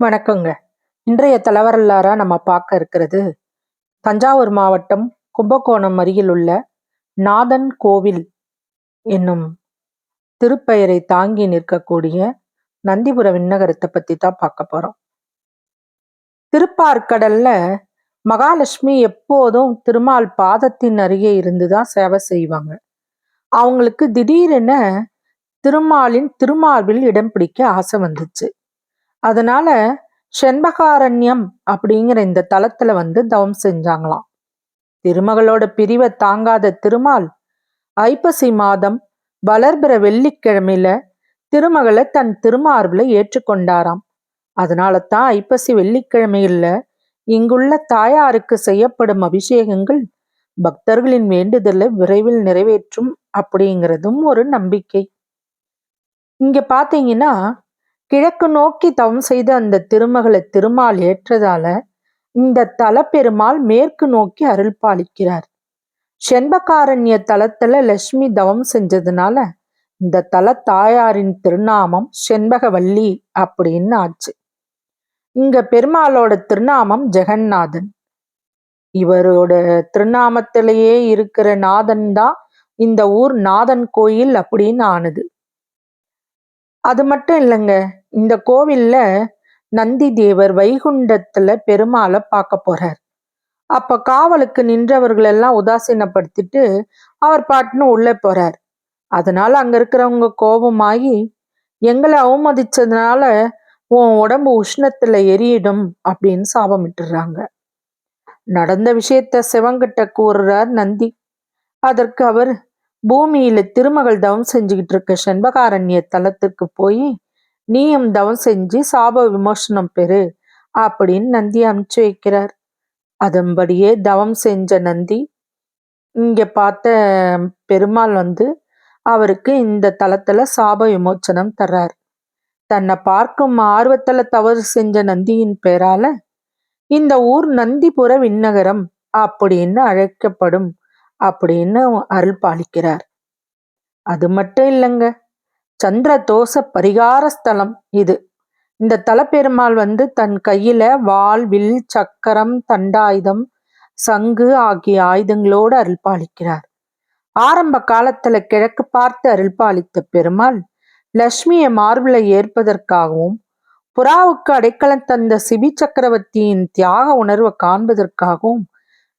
வணக்கங்க. இன்றைய தலைவரல்லாரா நம்ம பார்க்க இருக்கிறது தஞ்சாவூர் மாவட்டம் கும்பகோணம் அருகில் உள்ள நாதன் கோவில் என்னும் திருப்பெயரை தாங்கி நிற்கக்கூடிய நந்திபுர விண்ணகரத்தை பத்தி தான் பார்க்க போறோம். திருப்பார்கடல்ல மகாலட்சுமி எப்போதும் திருமால் பாதத்தின் அருகே இருந்துதான் சேவை செய்வாங்க. அவங்களுக்கு திடீரென திருமாலின் திருமார்பில் இடம் பிடிக்க ஆசை வந்துச்சு. அதனால செண்பகாரண்யம் அப்படிங்கிற இந்த தலத்துல வந்து தவம் செஞ்சாங்களாம். திருமகளோட பிரிவை தாங்காத திருமால் ஐப்பசி மாதம் வளர்பிற வெள்ளிக்கிழமையில திருமகளை தன் திருமார்பில் ஏற்றுக்கொண்டாராம். அதனால தான் ஐப்பசி வெள்ளிக்கிழமையில இங்குள்ள தாயாருக்கு செய்யப்படும் அபிஷேகங்கள் பக்தர்களின் வேண்டுதலை விரைவில் நிறைவேற்றும் அப்படிங்கிறதும் ஒரு நம்பிக்கை. இங்க பாத்தீங்கன்னா கிழக்கு நோக்கி தவம் செய்த அந்த திருமகளை திருமால் ஏற்றதால இந்த தலப்பெருமாள் மேற்கு நோக்கி அருள் பாலிக்கிறார். செண்பகாரண்ய தலத்துல லட்சுமி தவம் செஞ்சதுனால இந்த தல தாயாரின் திருநாமம் செண்பகவல்லி அப்படின்னு ஆச்சு. இங்க பெருமாளோட திருநாமம் ஜெகநாதன். இவரோட திருநாமத்திலேயே இருக்கிற நாதன் தான் இந்த ஊர் நாதன் கோயில் அப்படின்னு ஆனது. அது மட்டும் இல்லைங்க. இந்த கோவில்ல நந்தி தேவர் வைகுண்டத்துல பெருமாளை பார்க்க போறார். அப்ப காவலுக்கு நின்றவர்கள் எல்லாம் உதாசீனப்படுத்திட்டு அவர் பாட்டுன்னு உள்ளே போறார். அதனால அங்க இருக்கிறவங்க கோபமாகி எங்களை அவமதிச்சதுனால உன் உடம்பு உஷ்ணத்துல எரியிடும் அப்படின்னு சாபமிட்டுறாங்க நடந்த விஷயத்த சிவங்கிட்ட கூறுறார் நந்தி. அதற்கு அவர் பூமியில திருமகள் தவம் செஞ்சுக்கிட்டு இருக்க செண்பகாரண்ய தலத்துக்கு போய் நீயும் தவம் செஞ்சு சாப விமோசனம் பெறு அப்படின்னு நந்தி அனுப்பிச்சு வைக்கிறார். அதன்படியே தவம் செஞ்ச நந்தி இங்க பார்த்த பெருமாள் வந்து அவருக்கு இந்த தலத்துல சாப விமோச்சனம் தர்றார். தன்னை பார்க்கும் ஆர்வத்தில் தவறு செஞ்ச நந்தியின் பெயரால இந்த ஊர் நந்திபுர விண்ணகரம் அப்படின்னு அழைக்கப்படும் அப்படின்னு அருள் பாலிக்கிறார். அது மட்டும் இல்லைங்க. சந்திர தோஷ பரிகார ஸ்தலம் இது. இந்த தலப்பெருமாள் வந்து தன் கையில வாள் வில் சக்கரம் தண்டாயுதம் சங்கு ஆகிய ஆயுதங்களோடு அருள் பாலிக்கிறார். ஆரம்ப காலத்துல கிழக்கு பார்த்து அருள் பாலித்த பெருமாள் லட்சுமியை மார்பிளை ஏற்பதற்காகவும் புறாவுக்கு அடைக்கலம் தந்த சிபி சக்கரவர்த்தியின் தியாக உணர்வை காண்பதற்காகவும்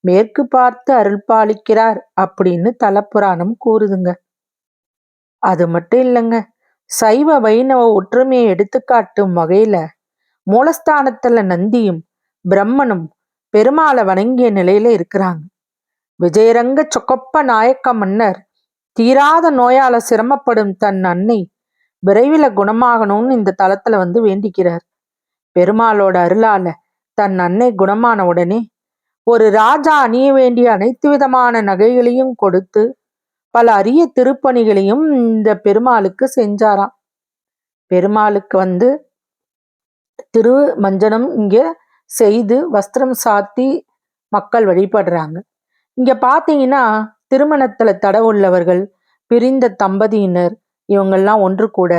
மேற்கு பார்த்து அருள் பாலிக்கிறார் அப்படின்னு தலப்புராணம் கூறுதுங்க. அது மட்டும் இல்லைங்க. சைவ வைணவ ஒற்றுமையை எடுத்துக்காட்டும் வகையில மூலஸ்தானத்துல நந்தியும் பிரம்மனும் பெருமாளை வணங்கிய நிலையில இருக்கிறாங்க. விஜயரங்க சொக்கப்ப நாயக்க மன்னர் தீராத நோயால சிரமப்படும் தன் அன்னை விரைவில் குணமாகணும்னு இந்த தளத்துல வந்து வேண்டிக்கிறார். பெருமாளோட அருளால தன் அன்னை குணமான உடனே ஒரு ராஜா அணிய வேண்டிய அனைத்து விதமான நகைகளையும் கொடுத்து பல அரிய திருப்பணிகளையும் இந்த பெருமாளுக்கு செஞ்சாராம். பெருமாளுக்கு வந்து திரு மஞ்சனம் இங்க செய்து வஸ்திரம் சாத்தி மக்கள் வழிபடுறாங்க. இங்க பாத்தீங்கன்னா திருமணத்துல தட உள்ளவர்கள் பிரிந்த தம்பதியினர் இவங்கெல்லாம் ஒன்று கூட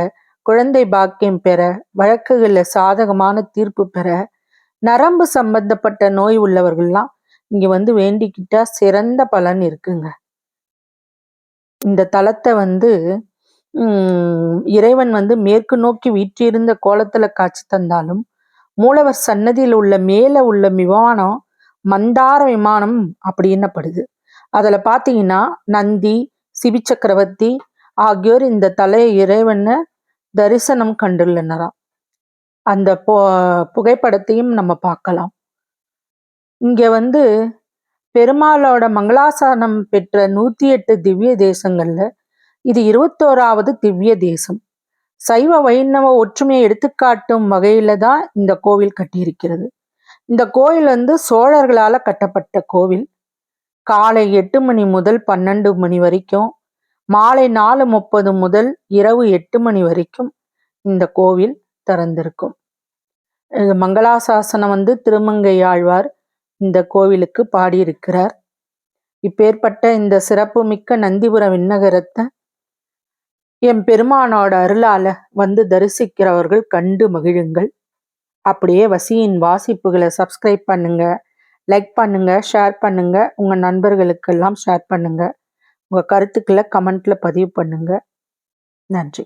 குழந்தை பாக்கியம் பெற வழக்குகளில் சாதகமான தீர்ப்பு பெற நரம்பு சம்பந்தப்பட்ட நோய் உள்ளவர்கள்லாம் இங்க வந்து வேண்டிக்கிட்டா சிறந்த பலன் இருக்குங்க. இந்த தலத்தை வந்து இறைவன் வந்து மேற்கு நோக்கி வீற்றிருந்த கோலத்துல காட்சி தந்தாலும் மூலவர் சன்னதியில் உள்ள மேல உள்ள விமானம் மந்தார விமானம் அப்படின்னப்படுது அதுல பாத்தீங்கன்னா நந்தி சிபி சக்கரவர்த்தி ஆகியோர் இந்த தலை இறைவனை தரிசனம் கண்டுள்ளனராம். அந்த புகைப்படத்தையும் நம்ம பார்க்கலாம். இங்கே வந்து பெருமாளோட மங்களாசானம் பெற்ற நூற்றி எட்டு திவ்ய தேசங்களில் இது இருபத்தோராவது திவ்ய தேசம். சைவ வைணவ ஒற்றுமையை எடுத்துக்காட்டும் வகையில் தான் இந்த கோவில் கட்டியிருக்கிறது. இந்த கோயில் வந்து சோழர்களால் கட்டப்பட்ட கோவில். காலை எட்டு மணி முதல் பன்னெண்டு மணி வரைக்கும் மாலை நாலு முப்பது முதல் இரவு எட்டு மணி வரைக்கும் இந்த கோவில் திறந்திருக்கும். மங்களாசாசனம் வந்து திருமங்கை ஆழ்வார் இந்த கோவிலுக்கு பாடியிருக்கிறார். இப்பேற்பட்ட இந்த சிறப்பு மிக்க நந்திபுர விண்ணகரத்தை என் பெருமானோட அருளால வந்து தரிசிக்கிறவர்கள் கண்டு மகிழுங்கள். அப்படியே வசியின் வாசிப்புகளை சப்ஸ்கிரைப் பண்ணுங்க லைக் பண்ணுங்க ஷேர் பண்ணுங்க உங்கள் நண்பர்களுக்கெல்லாம் ஷேர் பண்ணுங்க. உங்கள் கருத்துக்களை கமெண்ட்ல பதிவு பண்ணுங்க. நன்றி.